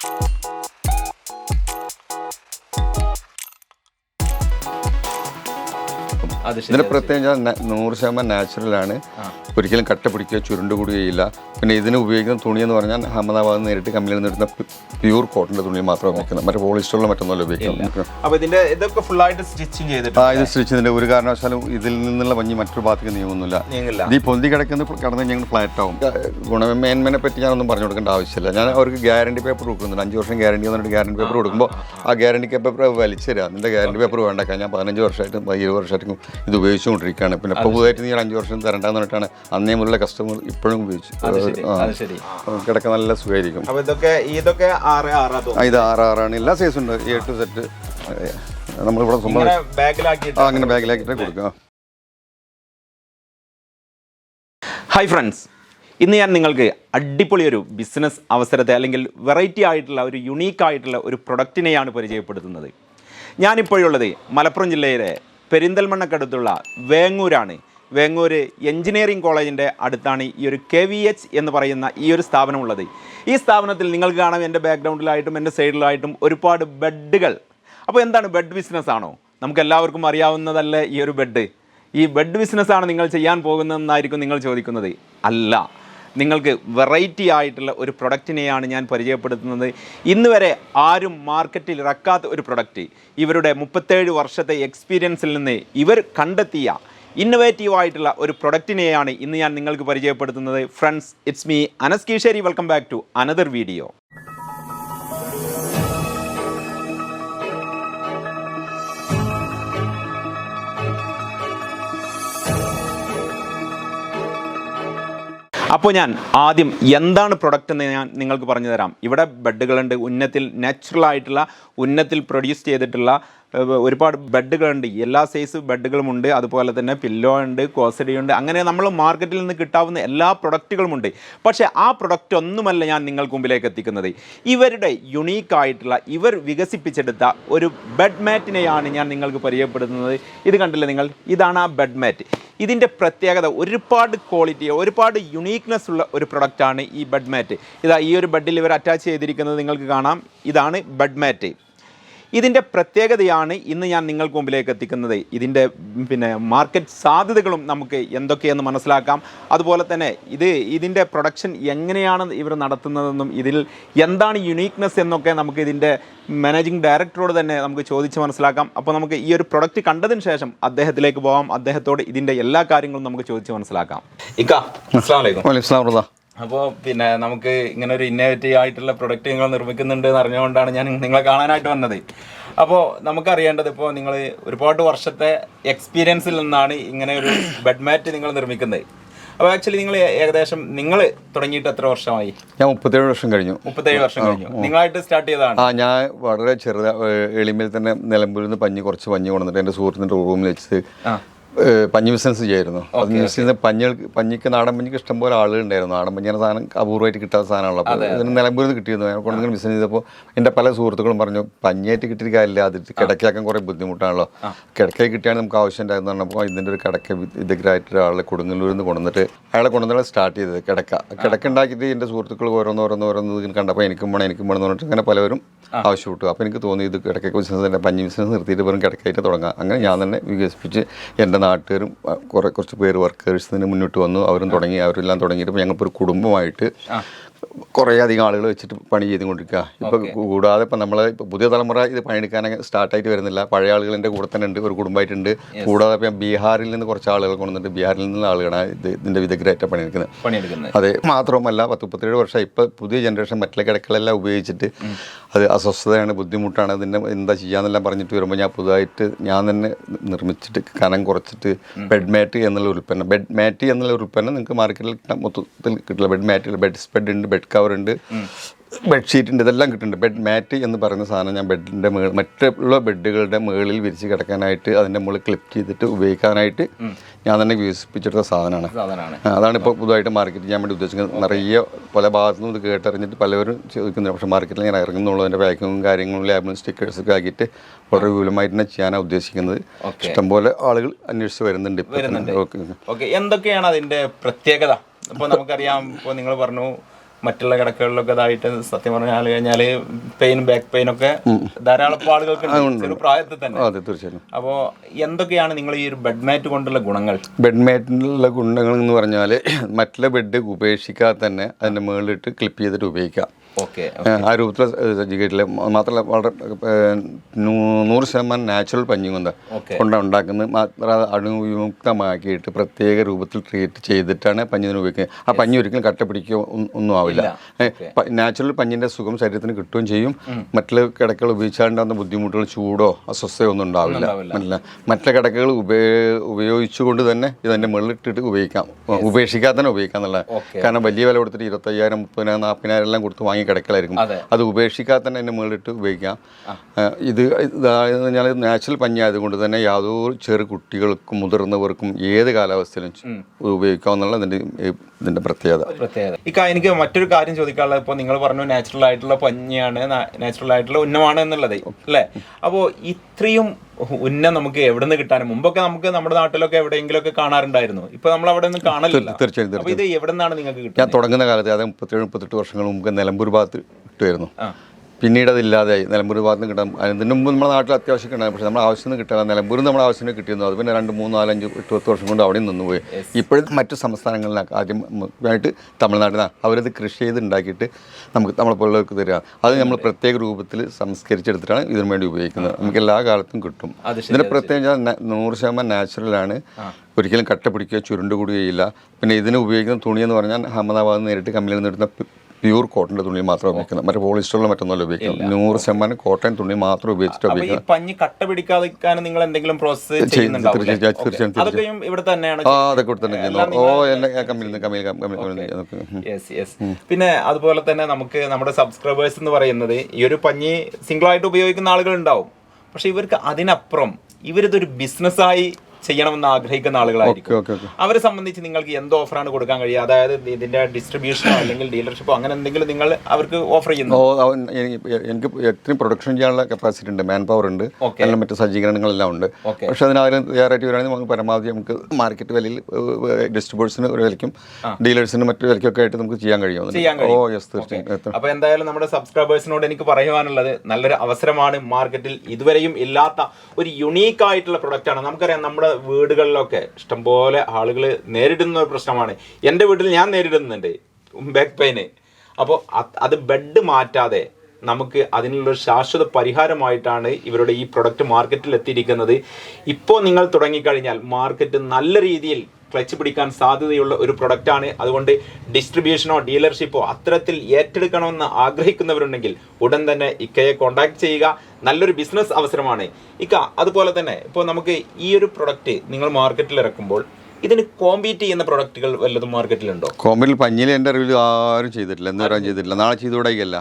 അത് ശരി ഇതിന്റെ പ്രത്യേകം നൂറ് ശതമാനം നാച്ചുറലാണ് ഒരിക്കലും കട്ട പിടിക്കുകയോ ചുരുണ്ട് കൂടുകയില്ല പിന്നെ ഇതിന് ഉപയോഗിക്കുന്ന തുണി എന്ന് പറഞ്ഞാൽ അഹമ്മദാബാദ് നേരിട്ട് കമ്പനിയിൽ നിന്ന് എടുക്കുന്ന പ്യൂർ കോട്ടന്റെ തുണി മാത്രമേ ഉപയോഗിക്കുന്നത്. മറ്റേ പോളിസ്റ്ററിലോ മറ്റൊന്നുമല്ല ഉപയോഗിക്കുന്നത്. അപ്പോൾ ഇതിന്റെ ഇതൊക്കെ ഫുൾ ആയിട്ട് സ്റ്റിച്ചിങ് ചെയ്തിട്ട് ആ ഇത് സ്റ്റിച്ചിന്റെ ഒരു കാരണവശാലും ഇതിൽ നിന്നുള്ള പഞ്ഞി മറ്റൊരു ഭാഗത്തേക്ക് നീങ്ങുന്നില്ല. നീങ്ങില്ല ഇത് ഈ പൊന്തി കിടക്കുന്ന കടന്ന് ഞങ്ങൾ ഫ്ലാറ്റ് ആവും. ഗുണമേന്മനെ പറ്റി ഞാനൊന്നും പറഞ്ഞു കൊടുക്കേണ്ട ആവശ്യമില്ല. ഞാൻ അവർക്ക് ഗ്യാരണ്ടി പേപ്പർ കൊടുക്കുന്നുണ്ട്. അഞ്ച് വർഷം ഗ്യാരണ്ടി എന്നിട്ട് ഗ്യാരണ്ടി പേപ്പർ കൊടുക്കുമ്പോൾ ആ ഗ്യാരണ്ടി പേപ്പർ വലിച്ചു തരാം. നിന്റെ ഗ്യാരണ്ടി പേപ്പർ വേണ്ടക്കാൻ ഞാൻ പതിനഞ്ച് വർഷമായിട്ടും ഇരുപത് വർഷമായിട്ടും ഇത് ഉപയോഗിച്ചുകൊണ്ടിരിക്കുകയാണ്. പിന്നെ ഇപ്പോൾ പുതുതായിട്ട് നീ അഞ്ച് വർഷം തരണ്ടെന്ന് പറഞ്ഞിട്ടാണ് അന്നേ മുതലുള്ള കസ്റ്റമർ ഇപ്പോഴും ഉപയോഗിച്ചു കിടക്ക നല്ല സുഖമായിരിക്കും. ഇതൊക്കെ ഇത് ആറ് ആറാണ്. എല്ലാ സൈസും ഉണ്ട്. എ ടു സെറ്റ് നമ്മളിവിടെ സ്വന്തം അങ്ങനെ ബാഗിലാക്കിയിട്ട് കൊടുക്കുക. ഹായ് ഫ്രണ്ട്സ് ഇന്ന് ഞാൻ നിങ്ങൾക്ക് അടിപൊളി ഒരു ബിസിനസ് അവസരത്തെ അല്ലെങ്കിൽ വെറൈറ്റി ആയിട്ടുള്ള ഒരു യുണീക്ക് ആയിട്ടുള്ള ഒരു പ്രൊഡക്റ്റിനെയാണ് പരിചയപ്പെടുത്തുന്നത്. ഞാനിപ്പോഴുള്ളത് മലപ്പുറം ജില്ലയിലെ പെരിന്തൽമണ്ണക്കടുത്തുള്ള വേങ്ങൂരാണ്. വേങ്ങൂർ എഞ്ചിനീയറിംഗ് കോളേജിന്റെ അടുത്താണ് ഈ ഒരു കെ വി എച്ച് എന്ന് പറയുന്ന ഈ ഒരു സ്ഥാപനമുള്ളത്. ഈ സ്ഥാപനത്തിൽ നിങ്ങൾക്ക് കാണാം എന്റെ ബാക്ക്ഗ്രൗണ്ടിലായിട്ടും എന്റെ സൈഡിലായിട്ടും ഒരുപാട് ബെഡുകൾ. അപ്പോൾ എന്താണ് ബെഡ് ബിസിനസ് ആണോ? നമുക്ക് എല്ലാവർക്കും അറിയാവുന്നതല്ലേ ഈ ഒരു ബെഡ്? ഈ ബെഡ് ബിസിനസ്സാണ് നിങ്ങൾ ചെയ്യാൻ പോകുന്നതെന്നായിരിക്കും നിങ്ങൾ ചോദിക്കുന്നത്. അല്ല. നിങ്ങൾക്ക് വെറൈറ്റി ആയിട്ടുള്ള ഒരു പ്രൊഡക്റ്റിനെയാണ് ഞാൻ പരിചയപ്പെടുത്തുന്നത്. ഇന്ന് വരെ ആരും മാർക്കറ്റിൽ ഇറക്കാത്ത ഒരു പ്രൊഡക്റ്റ് ഇവരുടെ മുപ്പത്തേഴ് വർഷത്തെ എക്സ്പീരിയൻസിൽ നിന്ന് ഇവർ കണ്ടെത്തിയ ഇന്നോവേറ്റീവ് ആയിട്ടുള്ള ഒരു പ്രൊഡക്റ്റിനെയാണ് ഇന്ന് ഞാൻ നിങ്ങൾക്ക് പരിചയപ്പെടുത്തുന്നത്. Friends it's me Anas Keeshery welcome back to another video അപ്പോൾ ഞാൻ ആദ്യം എന്താണ് പ്രൊഡക്റ്റ് എന്ന് ഞാൻ നിങ്ങൾക്ക് പറഞ്ഞു തരാം. ഇവിടെ ബെഡുകളുണ്ട് ഉന്നത്തിൽ നാച്ചുറൽ ആയിട്ടുള്ള ഉന്നത്തിൽ പ്രൊഡ്യൂസ് ചെയ്തിട്ടുള്ള ഒരുപാട് ബെഡുകളുണ്ട്. എല്ലാ സൈസ് ബെഡുകളുമുണ്ട് അതുപോലെ തന്നെ പില്ലോ ഉണ്ട് കോസഡി ഉണ്ട്. അങ്ങനെ നമ്മൾ മാർക്കറ്റിൽ നിന്ന് കിട്ടാവുന്ന എല്ലാ പ്രൊഡക്റ്റുകളുമുണ്ട് പക്ഷേ ആ പ്രൊഡക്റ്റ് ഒന്നുമല്ല ഞാൻ നിങ്ങൾക്ക് മുമ്പിലേക്ക് എത്തിക്കുന്നത്. ഇവരുടെ യുണീക്ക് ആയിട്ടുള്ള ഇവർ വികസിപ്പിച്ചെടുത്ത ഒരു ബെഡ് മാറ്റിനെയാണ് ഞാൻ നിങ്ങൾക്ക് പരിചയപ്പെടുത്തുന്നത്. ഇത് കണ്ടില്ലേ നിങ്ങൾ? ഇതാണ് ആ ബെഡ് മാറ്റ് ഇതിന്റെ പ്രത്യേകത ഒരുപാട് ക്വാളിറ്റി ഒരുപാട് യുണീക്നെസ് ഉള്ള ഒരു പ്രൊഡക്റ്റാണ് ഈ ബെഡ് മാറ്റ് ഇതാ ഈ ഒരു ബെഡിൽ ഇവർ അറ്റാച്ച് ചെയ്തിരിക്കുന്നത് നിങ്ങൾക്ക് കാണാം. ഇതാണ് ബെഡ് മാറ്റ് ഇതിന്റെ പ്രത്യേകതയാണ് ഇന്ന് ഞാൻ നിങ്ങൾക്ക് മുമ്പിലേക്ക് എത്തിക്കുന്നത്. ഇതിന്റെ പിന്നെ മാർക്കറ്റ് സാധ്യതകളും നമുക്ക് എന്തൊക്കെയെന്ന് മനസ്സിലാക്കാം. അതുപോലെ തന്നെ ഇത് ഇതിന്റെ പ്രൊഡക്ഷൻ എങ്ങനെയാണ് ഇവർ നടത്തുന്നതെന്നും ഇതിൽ എന്താണ് യുണീക്നെസ് എന്നൊക്കെ നമുക്ക് ഇതിന്റെ മാനേജിംഗ് ഡയറക്ടറോട് തന്നെ നമുക്ക് ചോദിച്ച് മനസ്സിലാക്കാം. അപ്പോൾ നമുക്ക് ഈ ഒരു പ്രൊഡക്റ്റ് കണ്ടതിന് ശേഷം അദ്ദേഹത്തിലേക്ക് പോകാം അദ്ദേഹത്തോട് ഇതിന്റെ എല്ലാ കാര്യങ്ങളും നമുക്ക് ചോദിച്ച് മനസ്സിലാക്കാം. ഇക്ക അസ്സാം വലൈക്കും. അപ്പോൾ പിന്നെ നമുക്ക് ഇങ്ങനെ ഒരു ഇന്നോവേറ്റീവ് ആയിട്ടുള്ള പ്രൊഡക്റ്റ് നിങ്ങൾ നിർമ്മിക്കുന്നുണ്ട് എന്ന് അറിഞ്ഞുകൊണ്ടാണ് ഞാൻ നിങ്ങളെ കാണാനായിട്ട് വന്നത്. അപ്പോൾ നമുക്കറിയേണ്ടത് ഇപ്പോൾ നിങ്ങൾ ഒരുപാട് വർഷത്തെ എക്സ്പീരിയൻസിൽ നിന്നാണ് ഇങ്ങനെ ഒരു ബെഡ് മാറ്റ് നിങ്ങൾ നിർമ്മിക്കുന്നത്. അപ്പോൾ ആക്ച്വലി നിങ്ങൾ ഏകദേശം നിങ്ങൾ തുടങ്ങിയിട്ട് എത്ര വർഷമായി? ഞാൻ മുപ്പത്തേഴ് വർഷം കഴിഞ്ഞു. മുപ്പത്തേഴ് വർഷം കഴിഞ്ഞു. നിങ്ങളായിട്ട് സ്റ്റാർട്ട് ചെയ്തതാണ്. ആ ഞാൻ വളരെ ചെറുത എളിമയിൽ തന്നെ നിലമ്പൂരിൽ നിന്ന് പഞ്ഞ് കുറച്ച് പഞ്ഞ് കൊണ്ടുവന്നിട്ട് എന്റെ സുഹൃത്തിന്റെ റൂമിൽ വെച്ച് പഞ്ഞി ബിസിനസ് ചെയ്യായിരുന്നു അത് ബിസിനസ് പഞ്ഞികൾക്ക് പഞ്ഞിക്ക് നാടൻ പഞ്ഞിക്ക് ഇഷ്ടംപോലെ ആളുകളുണ്ടായിരുന്നു നാടൻ പഞ്ഞിയുടെ സാധനം അപൂർവമായിട്ട് കിട്ടാത്ത സാധനമുള്ള അപ്പോൾ ഇതിന് നിലമ്പൂരിൽ കിട്ടിയിരുന്നു. ഞാൻ കൊണ്ടുവന്ന് ബിസിനസ് ചെയ്തപ്പോൾ എന്റെ പല സുഹൃത്തുക്കളും പറഞ്ഞു പഞ്ഞിയായിട്ട് കിട്ടിയ കാര്യമില്ല. അത് കിടക്കാക്കാൻ കുറേ ബുദ്ധിമുട്ടാണല്ലോ. കിടക്കയിൽ കിട്ടിയാണ് നമുക്ക് ആവശ്യം ഉണ്ടായിരുന്നു പറഞ്ഞപ്പോൾ ഇതിന്റെ ഒരു കിടക്ക വിദഗ്ധരായിട്ട് ഒരാളെ കൊടുങ്ങല്ലൂരിൽ നിന്ന് കൊണ്ടുവന്നിട്ട് അയാളെ കൊണ്ടുവന്നാണ് സ്റ്റാർട്ട് ചെയ്തത് കിടക്ക. കിടക്ക ഉണ്ടാക്കിയിട്ട് എന്റെ സുഹൃത്തുക്കൾ ഓരോന്ന് ഓരോന്ന് ഓരോന്ന് ഇതിന് കണ്ടപ്പോൾ എനിക്കും വേണം എനിക്കും വേണം എന്ന് പറഞ്ഞിട്ട് അങ്ങനെ പലവരും ആവശ്യപ്പെട്ടു അപ്പോൾ എനിക്ക് തോന്നി ഇത് കിടക്ക ബിസിനസ് തന്നെ പഞ്ഞി ബിസിനസ് നിർത്തിയിട്ട് വെറും കിടക്കായിട്ട് തുടങ്ങാം. അങ്ങനെ ഞാൻ തന്നെ വികസിപ്പിച്ച് എന്റെ നാട്ടുകാരും കുറെ കുറേ കുറച്ച് പേര് വർക്കേഴ്സിന് മുന്നോട്ട് വന്നു. അവരും തുടങ്ങി അവരെല്ലാം തുടങ്ങിയിട്ട് ഞങ്ങൾക്കൊരു കുടുംബമായിട്ട് കുറേ അധികം ആളുകൾ വെച്ചിട്ട് പണി ചെയ്തുകൊണ്ടിരിക്കുക. ഇപ്പോൾ കൂടാതെ ഇപ്പം നമ്മൾ ഇപ്പോൾ പുതിയ തലമുറ ഇത് പണിയെടുക്കാൻ സ്റ്റാർട്ടായിട്ട് വരുന്നില്ല. പഴയ ആളുകൾ എന്റെ കൂടെ തന്നെ ഉണ്ട് ഒരു കുടുംബമായിട്ടുണ്ട്. കൂടാതെ ഇപ്പം ബീഹാറിൽ നിന്ന് കുറച്ച് ആളുകൾ കൊണ്ടുവന്നിട്ട് ബീഹാറിൽ നിന്നുള്ള ആളുകളാണ് ഇത് ഇതിന്റെ വിദഗ്ധരായിട്ട് പണിയെടുക്കുന്നത്. പണിയെടുക്കുന്നത്. അതെ മാത്രവുമല്ല പത്ത് മുപ്പത്തേഴ് വർഷം ഇപ്പോൾ പുതിയ ജനറേഷൻ മറ്റുള്ള കിടക്കളെല്ലാം ഉപയോഗിച്ചിട്ട് അത് അസ്വസ്ഥതയാണ് ബുദ്ധിമുട്ടാണ് അതിന്റെ എന്താ ചെയ്യാന്നെല്ലാം പറഞ്ഞിട്ട് വരുമ്പോൾ ഞാൻ പുതുതായിട്ട് ഞാൻ തന്നെ നിർമ്മിച്ചിട്ട് കനം കുറച്ചിട്ട് ബെഡ് മാറ്റ് എന്നുള്ള ഉൽപ്പന്നം ബെഡ് മാറ്റ് എന്നുള്ള ഉൽപ്പന്നം നിങ്ങൾക്ക് മാർക്കറ്റിൽ മൊത്തത്തിൽ കിട്ടില്ല. ബെഡ് മാറ്റ് ബെഡ് സ്പെഡ് ഉണ്ട് ബെഡ് കവർ ഉണ്ട്. ബെഡ്ഷീറ്റ് ഉണ്ട്. ഇതെല്ലാം കിട്ടുന്നുണ്ട്. ബെഡ് മാറ്റ് എന്ന് പറയുന്ന സാധനം ഞാൻ ബെഡിന്റെ മേൾ മറ്റുള്ള ബെഡുകളുടെ മുകളിൽ വിരിച്ച് കിടക്കാനായിട്ട് അതിന്റെ മുകളിൽ ക്ലിപ്പ് ചെയ്തിട്ട് ഉപയോഗിക്കാനായിട്ട് ഞാൻ തന്നെ വികസിപ്പിച്ചെടുത്ത സാധനമാണ്. അതാണ് ഇപ്പോൾ പുതുതായിട്ട് മാർക്കറ്റ് ചെയ്യാൻ വേണ്ടി ഉദ്ദേശിക്കുന്നത്. നിറയെ പല ഭാഗത്തു നിന്ന് ഇത് കേട്ടറിഞ്ഞിട്ട് പലവരും ചോദിക്കുന്നുണ്ട്. പക്ഷേ മാർക്കറ്റിൽ ഞാൻ ഇറങ്ങുന്നുള്ളൂ. അതിന്റെ പാക്കിങ്ങും കാര്യങ്ങളും ലാബിലും സ്റ്റിക്കേഴ്സൊക്കെ ആക്കിയിട്ട് വളരെ വിപുലമായിട്ട് തന്നെ ചെയ്യാനാണ് ഉദ്ദേശിക്കുന്നത്. ഇഷ്ടംപോലെ ആളുകൾ അന്വേഷിച്ച് വരുന്നുണ്ട് ഓക്കെ. ഓക്കെ. എന്തൊക്കെയാണ് അതിന്റെ പ്രത്യേകത? ഇപ്പോൾ നമുക്കറിയാം. ഇപ്പോൾ നിങ്ങൾ പറഞ്ഞു മറ്റുള്ള കിടക്കകളിലൊക്കെ ഇതായിട്ട് സത്യം പറഞ്ഞാൽ കഴിഞ്ഞാൽ പെയിൻ ബാക്ക് പെയിൻ ഒക്കെ ധാരാളം ആളുകൾക്ക് പ്രായത്തിൽ തന്നെ. അതെ തീർച്ചയായും അപ്പോൾ എന്തൊക്കെയാണ് നിങ്ങൾ ഈ ഒരു ബെഡ് മാറ്റ് കൊണ്ടുള്ള ഗുണങ്ങൾ? ബെഡ് മാറ്റിനുള്ള ഗുണങ്ങൾ എന്ന് പറഞ്ഞാൽ മറ്റുള്ള ബെഡ് ഉപേക്ഷിക്കാതെ തന്നെ അതിന്റെ മുകളിലിട്ട് ക്ലിപ്പ് ചെയ്തിട്ട് ഉപയോഗിക്കാം ആ രൂപത്തിൽ സജ്ജീകരിച്ചില്ല? മാത്രമല്ല വളരെ നൂറ് ശതമാനം നാച്ചുറൽ പഞ്ഞി കൊണ്ട് കൊണ്ട് കൊണ്ടാണ് ഉണ്ടാക്കുന്നത് മാത്രം അണുവിമുക്തമാക്കിയിട്ട് പ്രത്യേക രൂപത്തിൽ ട്രീറ്റ് ചെയ്തിട്ടാണ് പഞ്ഞിന് ഉപയോഗിക്കുന്നത്. ആ പഞ്ഞി ഒരിക്കലും കട്ട പിടിക്കുകയോ ഒന്നും- ആവില്ല. നാച്ചുറൽ പഞ്ഞിന്റെ സുഖം ശരീരത്തിന് കിട്ടുകയും ചെയ്യും. മറ്റുള്ള കിടക്കകൾ ഉപയോഗിച്ചാണ്ടാകുന്ന ബുദ്ധിമുട്ടുകൾ ചൂടോ അസ്വസ്ഥയോ ഒന്നും ഉണ്ടാവില്ല. മനസ്സിലാ മറ്റുള്ള കിടക്കകൾ ഉപയോ- ഉപയോഗിച്ചുകൊണ്ട് തന്നെ ഇതിന്റെ മുകളിലിട്ടിട്ട് ഉപയോഗിക്കാം. ഉപേക്ഷിക്കാതെ തന്നെ ഉപയോഗിക്കാം എന്നുള്ള കാരണം വലിയ വില കൊടുത്തിട്ട് ഇരുപത്തയ്യായിരം മുപ്പതിനായിരം നാൽപ്പതിനായിരം എല്ലാം കൊടുത്ത് വാങ്ങി കിടക്കലായിരിക്കും. അതെ. ഉപേക്ഷിക്കാതെ തന്നെ അതിന്റെ മുകളിലിട്ട് ഉപയോഗിക്കാം. ഇത് ഇതായത് ഞാൻ നാച്ചുറൽ പഞ്ഞി ആയതുകൊണ്ട് തന്നെ യാതൊരു ചെറു കുട്ടികൾക്കും മുതിർന്നവർക്കും ഏത് കാലാവസ്ഥയിലും ഉപയോഗിക്കാം എന്നുള്ള ഇതിന്റെ പ്രത്യേകത. പ്രത്യേകത. ഇക്ക എനിക്ക് മറ്റൊരു കാര്യം ചോദിക്കാനുള്ളത് ഇപ്പോൾ നിങ്ങൾ പറഞ്ഞു നാച്ചുറൽ ആയിട്ടുള്ള പഞ്ഞിയാണ് നാച്ചുറൽ ആയിട്ടുള്ള ഉന്നമാണ് എന്നുള്ളത് അല്ലേ? അപ്പോൾ ഇത്രയും ഉന്നം നമുക്ക് എവിടെ നിന്ന് കിട്ടാനും. മുമ്പൊക്കെ നമുക്ക് നമ്മുടെ നാട്ടിലൊക്കെ എവിടെയെങ്കിലും ഒക്കെ കാണാറുണ്ടായിരുന്നു. ഇപ്പൊ നമ്മൾ അവിടെ നിന്ന് കാണലില്ല തീർച്ചയായും ഇത് എവിടെ നിന്നാണ് നിങ്ങൾക്ക് ഞാൻ തുടങ്ങുന്ന കാലത്ത് അതായത് മുപ്പത്തേഴ് മുപ്പത്തെട്ട് വർഷങ്ങൾ മുമ്പ് നിലമ്പൂർ ഭാഗത്ത് കിട്ടുമായിരുന്നു പിന്നീട് അതില്ലാതെയായി നിലമ്പൂർ ഭാഗത്ത് നിന്ന് കിട്ടാൻ അതിന് മുമ്പ് നമ്മുടെ നാട്ടിൽ അത്യാവശ്യം കിട്ടാൻ പക്ഷേ നമ്മുടെ ആവശ്യത്തിന് കിട്ടാൻ നിലമ്പൂരിൽ നമ്മുടെ ആവശ്യത്തിന് കിട്ടിയിരുന്നു. അത് പിന്നെ രണ്ട് മൂന്ന് നാലഞ്ച് എട്ട് പത്ത് വർഷം കൊണ്ട് അവിടെ നിന്നുപോയി ഇപ്പോഴും മറ്റു സംസ്ഥാനങ്ങളിലൊക്കെ ആദ്യം ആയിട്ട് തമിഴ്നാട്ടിൽ അവരത് കൃഷി ചെയ്ത് ഉണ്ടാക്കിയിട്ട് നമുക്ക് നമ്മളെ പോലുള്ളവർക്ക് തരിക. അത് നമ്മൾ പ്രത്യേക രൂപത്തിൽ സംസ്കരിച്ചെടുത്തിട്ടാണ് ഇതിനു വേണ്ടി ഉപയോഗിക്കുന്നത്. നമുക്ക് എല്ലാ കാലത്തും കിട്ടും. ഇതിന് ഇതിന്റെ ന- നൂറ് ശതമാനം നാച്ചുറലാണ് ഒരിക്കലും കട്ട പിടിക്കുകയോ ചുരുണ്ട് കൂടുകയില്ല പിന്നെ ഇതിന് ഉപയോഗിക്കുന്ന തുണി എന്ന് പറഞ്ഞാൽ അഹമ്മദാബാദ് നേരിട്ട് കമ്പനിയിൽ നിന്ന് എടുത്ത പ്യൂർ കോട്ടന്റെ തുണി മാത്രം ഉപയോഗിക്കുന്നത് മറ്റേ പോളിസ്റ്ററിലോ മറ്റൊന്നല്ല ഉപയോഗിക്കുന്നത് നൂറ് ശതമാനം കോട്ടൺ തുണി മാത്രം ഉപയോഗിച്ചിട്ട് ഉപയോഗിക്കുന്നത് പഞ്ഞി കട്ട പിടിക്കാതിരിക്കാൻ നിങ്ങൾ എന്തെങ്കിലും പ്രോസസ്സ് തീർച്ചയായും, ഇവിടെ തന്നെയാണ് ആ അതൊക്കെ ഇവിടെ തന്നെ ഓ എന്നെ കമ്പനിയിൽ കമ്പനി കമ്പനി പിന്നെ അതുപോലെ തന്നെ നമുക്ക് നമ്മുടെ സബ്സ്ക്രൈബേഴ്സ് എന്ന് പറയുന്നത് ഈ ഒരു പഞ്ഞി സിംഗിൾ ആയിട്ട് ഉപയോഗിക്കുന്ന ആളുകൾ ഉണ്ടാവും. പക്ഷെ ഇവർക്ക് അതിനപ്പുറം ഇവരിതൊരു ബിസിനസ്സായി ചെയ്യണമെന്ന് ആഗ്രഹിക്കുന്ന ആളുകളായിരിക്കും. അവരെ സംബന്ധിച്ച് നിങ്ങൾക്ക് എന്ത് ഓഫറാണ് കൊടുക്കാൻ കഴിയുക? അതായത് ഇതിന്റെ ഡിസ്ട്രിബ്യൂഷനോ അല്ലെങ്കിൽ ഡീലർഷിപ്പോ അങ്ങനെ എന്തെങ്കിലും നിങ്ങൾ അവർക്ക് ഓഫർ ചെയ്യുന്നു? എനിക്ക് എത്രയും പ്രൊഡക്ഷൻ ചെയ്യാനുള്ള കപ്പാസിറ്റി ഉണ്ട് മാൻ പവർ ഉണ്ട്. മറ്റ് എല്ലാം മറ്റു സജ്ജീകരണങ്ങളെല്ലാം ഉണ്ട്. പക്ഷെ അതിനാരും തയ്യാറായിട്ട് വരികയാണെങ്കിൽ നമുക്ക് പരമാവധി നമുക്ക് മാർക്കറ്റ് വിലയിൽ ഡിസ്ട്രിബ്യൂട്ടേഴ്സിന് ഒരു വിലയ്ക്കും ഡീലേഴ്സിന് മറ്റു വിലയ്ക്കൊക്കെ ആയിട്ട് നമുക്ക് ചെയ്യാൻ കഴിയും. ഓ. യെസ് തീർച്ചയായും. അപ്പൊ എന്തായാലും നമ്മുടെ സബ്സ്ക്രൈബേഴ്സിനോട് എനിക്ക് പറയുവാനുള്ളത് നല്ലൊരു അവസരമാണ് മാർക്കറ്റിൽ ഇതുവരെയും ഇല്ലാത്ത ഒരു യുണീക്ക് ആയിട്ടുള്ള പ്രൊഡക്റ്റ് ആണ്. നമുക്കറിയാം നമ്മുടെ വീടുകളിലൊക്കെ ഇഷ്ടംപോലെ ആളുകൾ നേരിടുന്ന ഒരു പ്രശ്നമാണ്. എന്റെ വീട്ടിൽ ഞാൻ നേരിടുന്നുണ്ട് ബാക്ക് പെയിന് അപ്പോൾ അത് ബെഡ് മാറ്റാതെ നമുക്ക് അതിനുള്ള ശാശ്വത പരിഹാരമായിട്ടാണ് ഇവരുടെ ഈ പ്രൊഡക്റ്റ് മാർക്കറ്റിൽ എത്തിയിരിക്കുന്നത്. ഇപ്പോൾ നിങ്ങൾ തുടങ്ങിക്കഴിഞ്ഞാൽ മാർക്കറ്റ് നല്ല രീതിയിൽ ക്ലച്ച് പിടിക്കാൻ സാധ്യതയുള്ള ഒരു പ്രൊഡക്റ്റാണ് അതുകൊണ്ട് ഡിസ്ട്രിബ്യൂഷനോ ഡീലർഷിപ്പോ അത്തരത്തിൽ ഏറ്റെടുക്കണമെന്ന് ആഗ്രഹിക്കുന്നവരുണ്ടെങ്കിൽ ഉടൻ തന്നെ ഇക്കയെ കോൺടാക്ട് ചെയ്യുക. നല്ലൊരു ബിസിനസ് അവസരമാണ്. ഇക്ക അതുപോലെ തന്നെ ഇപ്പോൾ നമുക്ക് ഈ ഒരു പ്രൊഡക്റ്റ് നിങ്ങൾ മാർക്കറ്റിൽ ഇറക്കുമ്പോൾ ഇതിന് കോമ്പീറ്റ് ചെയ്യുന്ന പ്രൊഡക്റ്റുകൾ വല്ലതും മാർക്കറ്റിലുണ്ടോ കോമ്പിൽ പഞ്ഞിൽ എന്റെ അറിവിൽ ആരും ചെയ്തിട്ടില്ല. എന്ന് പറയാൻ ചെയ്തിട്ടില്ല. നാളെ ചെയ്തുകൂടായില്ല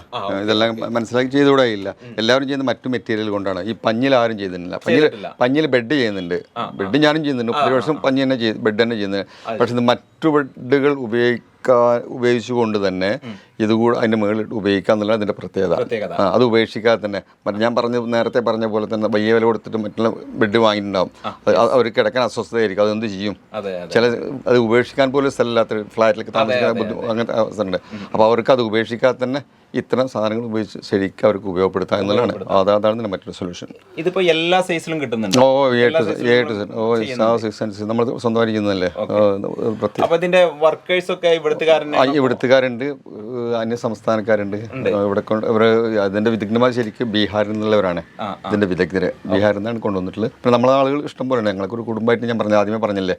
ഇതെല്ലാം മനസ്സിലാക്കി ചെയ്തുകൂടായില്ല എല്ലാവരും ചെയ്യുന്ന മറ്റു മെറ്റീരിയൽ കൊണ്ടാണ്. ഈ പഞ്ഞിൽ ആരും ചെയ്തിട്ടില്ല പഞ്ഞിൽ. പഞ്ഞിൽ ബെഡ് ചെയ്യുന്നുണ്ട്. ബെഡ് ഞാനും ചെയ്യുന്നുണ്ട്. ഒരു വർഷം പഞ്ഞി തന്നെ ബെഡ് തന്നെ ചെയ്യുന്നത് പക്ഷെ മറ്റു ബെഡുകൾ ഉപയോഗിക്കാൻ ഉപയോഗിച്ചുകൊണ്ട് തന്നെ ഇതുകൂടെ അതിന്റെ മുകളിൽ ഉപയോഗിക്കുക എന്നുള്ളത് അതിന്റെ പ്രത്യേകത. അത് ഉപേക്ഷിക്കാതെ തന്നെ. മറ്റേ ഞാൻ പറഞ്ഞ നേരത്തെ പറഞ്ഞ പോലെ തന്നെ വലിയ വില കൊടുത്തിട്ട് മറ്റുള്ള ബെഡ് വാങ്ങിയിട്ടുണ്ടാവും. അവർ കിടക്കാൻ അസ്വസ്ഥതയായിരിക്കും. അതെന്ത് ചെയ്യും? ചില അത് ഉപേക്ഷിക്കാൻ പോലും സ്ഥലമില്ലാത്ത ഫ്ലാറ്റിലേക്ക് താമസിക്കാൻ അങ്ങനത്തെ അവസ്ഥയുണ്ട് അപ്പോൾ അവർക്ക് അത് ഉപേക്ഷിക്കാതെ തന്നെ ഇത്തരം സാധനങ്ങൾ ഉപയോഗിച്ച് ശരിക്കും അവർക്ക് ഉപയോഗപ്പെടുത്താം എന്നുള്ളതാണ്. അതാ- അതാണ് തന്നെ മറ്റൊരു സൊല്യൂഷൻ ഇതിപ്പോ എല്ലാ സൈസിലും കിട്ടുന്നുണ്ട്. ഓ എട്ട് ഓ സിക്സ് ആൻഡ് നമ്മൾ സ്വന്തമായി ചെയ്യുന്നതല്ലേ ഓ, അത് പ്രത്യേകം. അപ്പൊ ഇതിന്റെ വർക്കേഴ്സ് ഒക്കെ ഇവിടുത്തുകാരനെ ആ, ഇവിടുത്തുകാരുണ്ട്. അന്യ സംസ്ഥാനക്കാരുണ്ട്. ഇവിടെ കൊണ്ട് ഇവർ അതിന്റെ വിദഗ്ധന്മാർ ശരിക്കും ബീഹാറിൽ നിന്നുള്ളവരാണ്. ഇതിന്റെ വിദഗ്ധര്. ബീഹാറിൽ നിന്നാണ് കൊണ്ടുവന്നിട്ടുള്ളത്. പിന്നെ നമ്മളെ ആളുകൾ ഇഷ്ടം പോലെ ഞങ്ങൾക്ക് ഒരു കുടുംബമായിട്ട് ഞാൻ പറഞ്ഞ ആദ്യമേ പറഞ്ഞില്ലേ?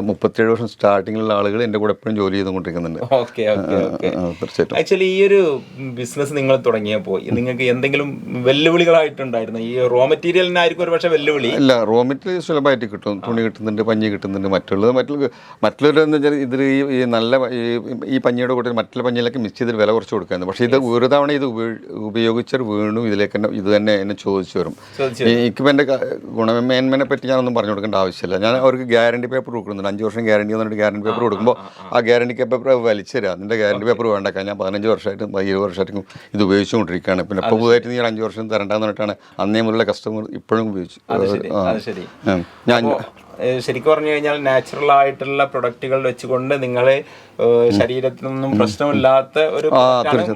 മുപ്പത്തിയേഴ് വർഷം സ്റ്റാർട്ടിങ്ങിലുള്ള ആളുകൾ എന്റെ കൂടെ എപ്പോഴും ജോലി ചെയ്തുകൊണ്ടിരിക്കുന്നുണ്ട്. തീർച്ചയായിട്ടും. ആക്ച്വലി ഈ ഒരു ബിസിനസ് നിങ്ങൾ തുടങ്ങിയപ്പോൾ നിങ്ങൾക്ക് എന്തെങ്കിലും വെല്ലുവിളികളായിട്ടുണ്ടായിരുന്നു? ഈ റോ മെറ്റീരിയലിനായിരിക്കും ഒരു പക്ഷേ വെല്ലുവിളി. അല്ല റോ മെറ്റീരിയൽ സുലഭമായിട്ട് കിട്ടും. തുണി കിട്ടുന്നുണ്ട് പഞ്ഞി കിട്ടുന്നുണ്ട് മറ്റുള്ളത് മറ്റുള്ള മറ്റുള്ളവരെന്ന് വെച്ചാൽ ഇതിൽ ഈ നല്ല ഈ- പഞ്ഞിയുടെ കൂടെ മറ്റുള്ള പഞ്ഞിയിലൊക്കെ മിക്സ് ചെയ്തിട്ട് വില കുറച്ച് കൊടുക്കുന്നത് പക്ഷേ ഇത് ഒരു തവണ ഇത് ഉപയോ- ഉപയോഗിച്ചാൽ വീണ്ടും ഇതിലേക്ക് തന്നെ ഇത് തന്നെ എന്നെ ചോദിച്ചു വരും. എനിക്കിപ്പോൾ എന്റെ ഗുണമേന്മനെ പറ്റി ഞാനൊന്നും പറഞ്ഞു കൊടുക്കേണ്ട ആവശ്യമില്ല. ഞാൻ അവർക്ക് ഗ്യാരണ്ടി പേപ്പർ കൊടുക്കുന്നുണ്ട്. അഞ്ച് വർഷം ഗ്യാരണ്ടി എന്നിട്ട് ഗ്യാരണ്ടി പേപ്പർ കൊടുക്കുമ്പോൾ ആ ഗ്യാരണ്ടി പേപ്പർ വലിച്ചു തരാം. അതിന്റെ ഗ്യാരണ്ടി പേപ്പർ വേണ്ടക്കാം ഞാൻ പതിനഞ്ച് വർഷമായിട്ടും ഇരുപത് വർഷമായിട്ടും ഇത് ഉപയോഗിച്ചുകൊണ്ടിരിക്കുകയാണ്. പിന്നെ ഇപ്പോൾ പുതുതായിട്ട് നീ അഞ്ച് വർഷം തരണ്ടെന്ന് പറഞ്ഞിട്ടാണ് അന്നേ മുതലുള്ള കസ്റ്റമർ ഇപ്പോഴും ഉപയോഗിച്ചു ഞാൻ ശരിക്കും പറഞ്ഞു കഴിഞ്ഞാൽ നാച്ചുറൽ ആയിട്ടുള്ള പ്രൊഡക്റ്റുകൾ വെച്ചുകൊണ്ട് നിങ്ങളെ ശരീരത്തിനൊന്നും പ്രശ്നമില്ലാത്ത ഒരു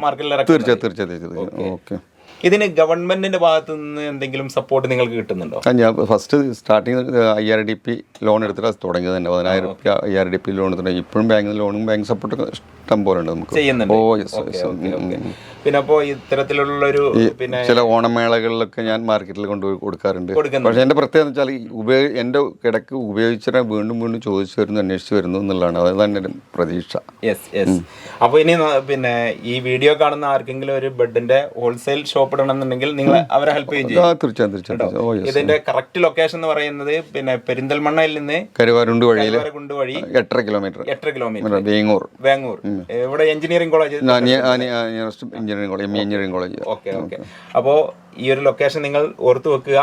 മാർക്കറ്റിൽ തീർച്ചയായും തീർച്ചയായും ഓക്കെ. ഇതിന് ഗവൺമെന്റിന്റെ ഭാഗത്ത് നിന്ന് എന്തെങ്കിലും സപ്പോർട്ട് നിങ്ങൾക്ക് കിട്ടുന്നുണ്ടോ? ഞാൻ first starting I R D P loan എടുത്തിട്ട് അത് തുടങ്ങിയത് തന്നെ പതിനായിരം റുപ്യ I R D P loan എടുത്തിട്ട് ഇപ്പോഴും ബാങ്കിൽ ലോണും ബാങ്ക് സപ്പോർട്ട് ഇഷ്ടം പോലെ ഉണ്ട് നമുക്ക്. ചെയ്യുന്നുണ്ട്. ഓ യെസ് ഓക്കെ ഓക്കെ പിന്നെ അപ്പോ ഇത്തരത്തിലുള്ള ഒരു പിന്നെ ചില ഓണമേളകളിലൊക്കെ ഞാൻ മാർക്കറ്റിൽ കൊണ്ടുപോയി കൊടുക്കാറുണ്ട്. പക്ഷെ എന്റെ പ്രത്യേകത വെച്ചാൽ ഉപയോഗ എന്റെ കിടക്ക് ഉപയോഗിച്ചിട്ട് വീണ്ടും വീണ്ടും ചോദിച്ചു വരുന്നു അന്വേഷിച്ചു വരുന്നു എന്നുള്ളതാണ്. അത് തന്നെ ഒരു പ്രതീക്ഷ. യെസ് യെസ് അപ്പോൾ ഇനി പിന്നെ ഈ വീഡിയോ കാണുന്ന ആർക്കെങ്കിലും ഒരു ബെഡിന്റെ ഹോൾസെയിൽ ഷോപ്പ് ഇടണമെന്നുണ്ടെങ്കിൽ നിങ്ങൾ അവരെ ഹെൽപ്പ് ചെയ്യും. തീർച്ചയായും തീർച്ചയായും ഇതിന്റെ കറക്റ്റ് ലൊക്കേഷൻ എന്ന് പറയുന്നത് പിന്നെ പെരിന്തൽമണ്ണയിൽ നിന്ന് കരുവാരുണ്ട് വഴിയിൽ. വഴി എട്ടര കിലോമീറ്റർ. എട്ടര കിലോമീറ്റർ. വേങ്ങൂർ. വേങ്ങൂർ. എവിടെ engineering college engineering college M engineering college. Okay okay. അപ്പോൾ ഈ ഒരു ലൊക്കേഷൻ നിങ്ങൾ ഓർത്തു വെക്കുക.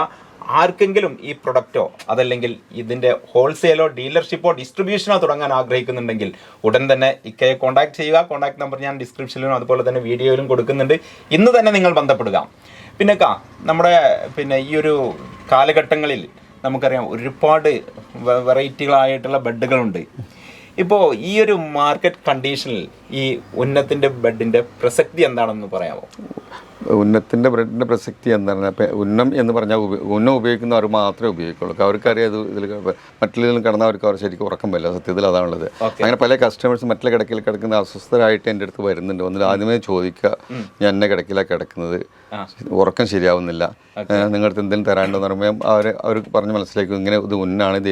ആർക്കെങ്കിലും ഈ പ്രൊഡക്റ്റോ അതല്ലെങ്കിൽ ഇതിന്റെ ഹോൾസെയിലോ ഡീലർഷിപ്പോ ഡിസ്ട്രിബ്യൂഷനോ തുടങ്ങാൻ ആഗ്രഹിക്കുന്നുണ്ടെങ്കിൽ ഉടൻ തന്നെ ഇക്കയെ കോൺടാക്ട് ചെയ്യുക. കോൺടാക്ട് നമ്പർ ഞാൻ ഡിസ്ക്രിപ്ഷനിലും അതുപോലെ തന്നെ വീഡിയോയിലും കൊടുക്കുന്നുണ്ട്. ഇന്ന് തന്നെ നിങ്ങൾ ബന്ധപ്പെടുക. പിന്നെ കാ നമ്മുടെ പിന്നെ ഈ ഒരു കാലഘട്ടങ്ങളിൽ നമുക്കറിയാം ഒരുപാട് വെറൈറ്റികളായിട്ടുള്ള ബെഡുകളുണ്ട് ഇപ്പോൾ ഈ ഒരു മാർക്കറ്റ് കണ്ടീഷനിൽ ഈ ഉന്നത്തിന്റെ ബെഡിന്റെ പ്രസക്തി എന്താണെന്ന് പറയാമോ? ഉന്നത്തിന്റെ ബ്രെഡിന്റെ പ്രസക്തി എന്താണ്? അപ്പം ഉന്നം എന്ന് പറഞ്ഞാൽ ഉന്നം ഉപയോഗിക്കുന്നവർ മാത്രമേ ഉപയോഗിക്കുള്ളൂ. അവർക്കറിയാം ഇത് ഇതിൽ മറ്റുള്ളതിൽ കിടന്നവർക്ക് അവർ ശരിക്കും ഉറക്കം വരില്ല. സത്യത്തിൽ അതാണുള്ളത്. അങ്ങനെ പല കസ്റ്റമേഴ്സ് മറ്റുള്ള കിടക്കിൽ കിടക്കുന്ന അസ്വസ്ഥരായിട്ട് എന്റെ അടുത്ത് വരുന്നുണ്ട്. ഒന്നിൽ ആദ്യമേ ചോദിക്കുക ഞാൻ എന്നെ കിടക്കിലാണ് കിടക്കുന്നത്? ഉറക്കം ശരിയാവുന്നില്ല. നിങ്ങളുടെ എന്തെങ്കിലും തരാണ്ടെന്ന് പറയുമ്പോൾ അവർ അവർക്ക് പറഞ്ഞ് മനസ്സിലാക്കും ഇങ്ങനെ ഇത് ഉന്നാണ്. ഇത്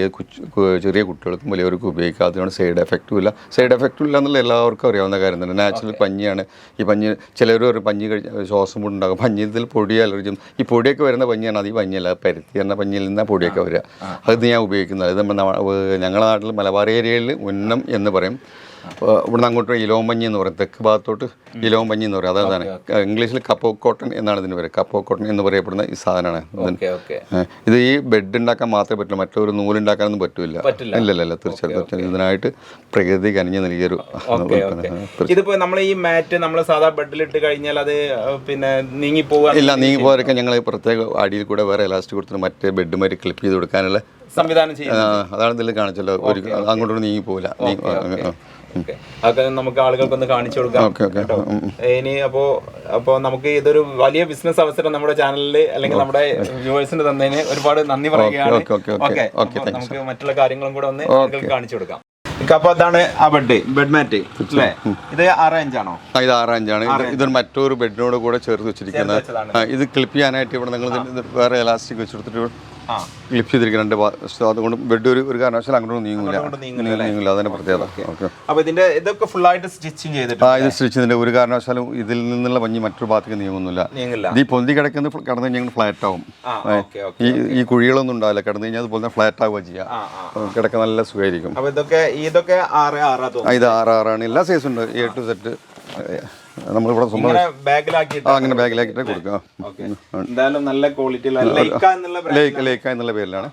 ചെറിയ കുട്ടികൾക്കും വലിയവർക്കും ഉപയോഗിക്കുക അതുകൊണ്ട് സൈഡ് എഫക്റ്റും ഇല്ല. സൈഡ് എഫക്റ്റും ഇല്ല എന്നുള്ള എല്ലാവർക്കും അറിയാവുന്ന കാര്യം തന്നെ. നാച്ചുറൽ പഞ്ഞിയാണ്. ഈ പഞ്ഞി ചിലർ ഒരു പഞ്ഞി കഴിഞ്ഞ ശ്വാസം മുട്ടുണ്ടാകും പഞ്ഞിത്തിൽ പൊടി അലർജിയും ഈ പൊടിയൊക്കെ വരുന്ന പഞ്ഞിയാണ്. അത് ഈ പഞ്ഞിയല്ല പരുത്തി എന്ന പഞ്ഞിയിൽ നിന്നാണ് പൊടിയൊക്കെ വരിക. അത് ഞാൻ ഉപയോഗിക്കുന്നത്. അത് നമ്മുടെ ഞങ്ങളുടെ നാട്ടിൽ മലബാർ ഏരിയയിൽ ഉന്നം എന്ന് പറയും. ഇവിടുന്ന് അങ്ങോട്ട് ഇലോം പഞ്ഞി എന്ന് പറയും തെക്ക് ഭാഗത്തോട്ട് ഇലോം പഞ്ഞി എന്ന് പറയും. അതാണ് ഇംഗ്ലീഷിൽ കപ്പോ കോട്ടൺ എന്നാണ് ഇതിന് പേര്. കപ്പോ കോട്ടൺ എന്ന് പറയപ്പെടുന്ന ഈ സാധനമാണ് ഇത് ഈ ബെഡ് ഉണ്ടാക്കാൻ മാത്രമേ പറ്റുള്ളൂ. മറ്റൊരു നൂലുണ്ടാക്കാനൊന്നും പറ്റില്ല. ഇല്ല. ഇല്ല ഇല്ല തീർച്ചയായും തീർച്ചയായും ഇതിനായിട്ട് പ്രകൃതി കനിഞ്ഞ് നൽകിയൊരു ഇതിപ്പോ നമ്മൾ ഈ മാറ്റ് നമ്മൾ സാധാ ബെഡിലിട്ട് കഴിഞ്ഞാൽ അത് പിന്നെ നീങ്ങി പോകാൻ ഇല്ല നീങ്ങി പോകാനൊക്കെ ഞങ്ങൾ പ്രത്യേക അടിയിൽ കൂടെ വേറെ ഇലാസ്റ്റിക് കൊടുത്തിട്ട് മറ്റേ ബെഡ് മാറ്റി ക്ലിപ്പ് ചെയ്ത് കൊടുക്കാനുള്ള സംവിധാനം ചെയ്യുന്നത്. അതാണ് ഇതിൽ കാണിച്ചല്ലോ ഒരു അങ്ങോട്ടൊന്നും നീങ്ങി പോകില്ല അതൊക്കെ നമുക്ക് ആളുകൾക്കൊന്ന് കാണിച്ചു കൊടുക്കാം കേട്ടോ. ഇനി അപ്പോ അപ്പോ നമുക്ക് ഇതൊരു വലിയ ബിസിനസ് അവസരം നമ്മുടെ ചാനലിൽ അല്ലെങ്കിൽ നമ്മുടെ വ്യൂവേഴ്സിന് തന്നതിന് ഒരുപാട് നന്ദി പറയുകയാണ്. ഓക്കെ, നമുക്ക് മറ്റുള്ള കാര്യങ്ങളും കൂടെ ഒന്ന് കാണിച്ചു കൊടുക്കാം. അപ്പൊ അതാണ് ആ ബെഡ് ബെഡ് മാറ്റ് അല്ലേ ഇത് ആറ് അഞ്ചാണോ? ഇത് ആറ് അഞ്ചാണ്. ഇത് ഇതൊരു മറ്റൊരു ബെഡിനോട് കൂടെ ചേർത്ത് വെച്ചിരിക്കുന്നത്. ഇത് ക്ലിപ്പ് ചെയ്യാനായിട്ട് ഇവിടെ നിങ്ങൾ വേറെ എലാസ്റ്റിക് വെച്ചെടുത്തിട്ട് ക്ലിപ്പ് ചെയ്തിരിക്കുന്ന രണ്ട് അതുകൊണ്ട് ബെഡ് ഒരു ഒരു കാരണവശാലും അങ്ങോട്ട് നീങ്ങില്ല നീങ്ങില്ല നീങ്ങൂല, നീങ്ങൂല. അതിന്റെ പ്രത്യേകത. ഓക്കെ. അപ്പൊ ഇതിന്റെ ഇതൊക്കെ ഫുൾ ആയിട്ട് സ്റ്റിച്ചിങ് ആ ചെയ്തിട്ടുണ്ട് ഇത് സ്റ്റിച്ചിന്റെ ഒരു കാരണവശാലും ഇതിൽ നിന്നുള്ള പഞ്ഞി മറ്റൊരു ഭാഗത്തേക്ക് നീങ്ങുന്നില്ല. ഈ പൊന്തി കിടക്കുന്ന കടന്നു കഴിഞ്ഞാൽ ഫ്ലാറ്റ് ആവും ആ ഈ ഈ കുഴികളൊന്നും ഉണ്ടാവില്ല. കടന്നു കഴിഞ്ഞാൽ അതുപോലെ തന്നെ ഫ്ലാറ്റ് ആവുക ചെയ്യുക ആ ആ. കിടക്ക നല്ല സുഖമായിരിക്കും. അപ്പൊ ഇതൊക്കെ ഇതൊക്കെ ആറ് ആറാ ആ, ഇത് ആറ് ആറാണ്. എല്ലാ സൈസും ഉണ്ട്. എ ടു സെറ്റ് നമ്മളിവിടെ ആ അങ്ങനെ ബാഗിലാക്കിയിട്ട് കൊടുക്കുക. എന്തായാലും നല്ല ക്വാളിറ്റി ലൈക്ക എന്നുള്ള ലേക്ക് പേരിലാണ്.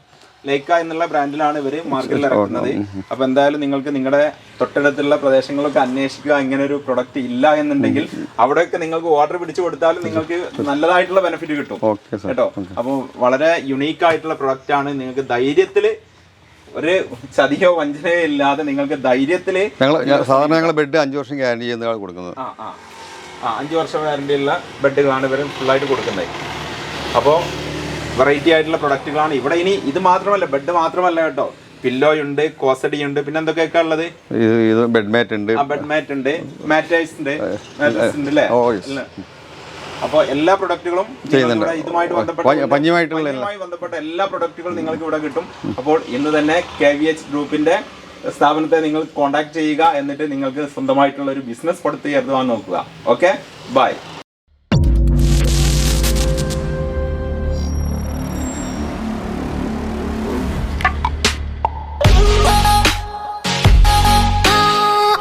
ലൈക്ക എന്നുള്ള ബ്രാൻഡിലാണ് ഇവർ മാർക്കറ്റിൽ ഇറക്കുന്നത്. അപ്പൊ എന്തായാലും നിങ്ങൾക്ക് നിങ്ങളുടെ തൊട്ടടുത്തുള്ള പ്രദേശങ്ങളൊക്കെ അന്വേഷിക്കുക. ഇങ്ങനെ ഒരു പ്രൊഡക്റ്റ് ഇല്ല എന്നുണ്ടെങ്കിൽ അവിടെയൊക്കെ നിങ്ങൾക്ക് ഓർഡർ പിടിച്ചു കൊടുത്താലും നിങ്ങൾക്ക് നല്ലതായിട്ടുള്ള ബെനിഫിറ്റ് കിട്ടും. കേട്ടോ? അപ്പോൾ വളരെ യുണീക്ക് ആയിട്ടുള്ള പ്രൊഡക്റ്റ് ആണ്. നിങ്ങൾക്ക് ധൈര്യത്തിൽ ഒരു ചതിയോ വഞ്ചനയോ ഇല്ലാതെ നിങ്ങൾക്ക് ധൈര്യത്തിൽ സാധാരണ ഞങ്ങൾ ബെഡ് അഞ്ചു വർഷം ഗ്യാരണ്ടി ചെയ്യുന്ന കൊടുക്കുന്നത്. ആ അഞ്ച് വർഷം വാറണ്ടിയുള്ള ബെഡുകളാണ് ഇവർ ഫുള്ളായിട്ട് കൊടുക്കുന്നത്. അപ്പോൾ വെറൈറ്റി ആയിട്ടുള്ള പ്രൊഡക്റ്റുകളാണ് ഇവിടെ ഇനി ഇത് മാത്രമല്ല ബെഡ് മാത്രമല്ല കേട്ടോ. പില്ലോ ഉണ്ട് കോസടി ഉണ്ട് പിന്നെ എന്തൊക്കെയൊക്കെ ഉള്ളത്? ഇത് ബെഡ് മാറ്റ് ഉണ്ട്. ബെഡ് മാറ്റ് ഉണ്ട് മാറ്റേഴ്സ് ഉണ്ട് ഉണ്ട് അല്ലേ. അപ്പോൾ എല്ലാ പ്രൊഡക്റ്റുകളും. ഇതുമായിട്ട് ബന്ധപ്പെട്ട ബന്ധപ്പെട്ട എല്ലാ പ്രൊഡക്റ്റുകളും നിങ്ങൾക്ക് ഇവിടെ കിട്ടും. അപ്പോൾ ഇന്ന് തന്നെ കെ വി എച്ച് ഗ്രൂപ്പിന്റെ സ്ഥാപനത്തെ നിങ്ങൾ കോൺടാക്ട് ചെയ്യുക എന്നിട്ട് നിങ്ങൾക്ക് സ്വന്തമായിട്ടുള്ള ഒരു ബിസിനസ് പടുത്തുയർത്തുവാൻ നോക്കുക. Okay bye